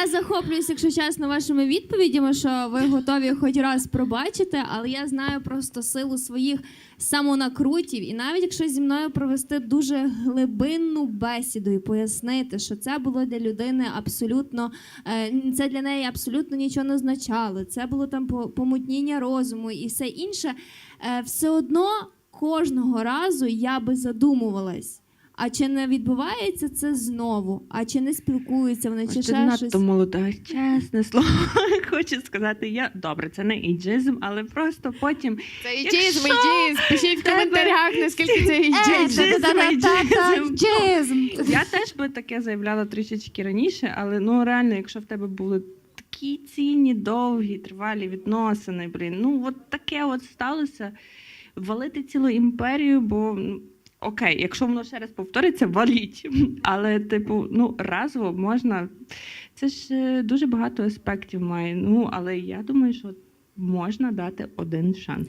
Я захоплююсь, якщо чесно, вашими відповідями, що ви готові хоч раз пробачити, але я знаю просто силу своїх самонакрутів. І навіть якщо зі мною провести дуже глибинну бесіду і пояснити, що це було для людини абсолютно, е, це для неї абсолютно нічого не означало. Це було там по- помутніння розуму і все інше. е, Все одно кожного разу я би задумувалась. А чи не відбувається це знову? А чи не спілкуються вони, чи ще надто щось? молода, чесне слово. Хочу сказати, я добре, це не іджизм, але просто потім Це Якщо іджизм, іджизм. Пишіть в тебе- коментарях, наскільки це Е, іджизм. Іджизм, Іджизм. я теж би таке заявляла трішечки раніше, але ну реально, якщо в тебе були такі цінні, довгі, тривалі відносини, блін, ну от таке от сталося. Валити цілу імперію, бо ну, окей, якщо воно ще раз повториться, валіть. Але, типу, ну разово можна. Це ж е, дуже багато аспектів має. Ну, але я думаю, що можна дати один шанс.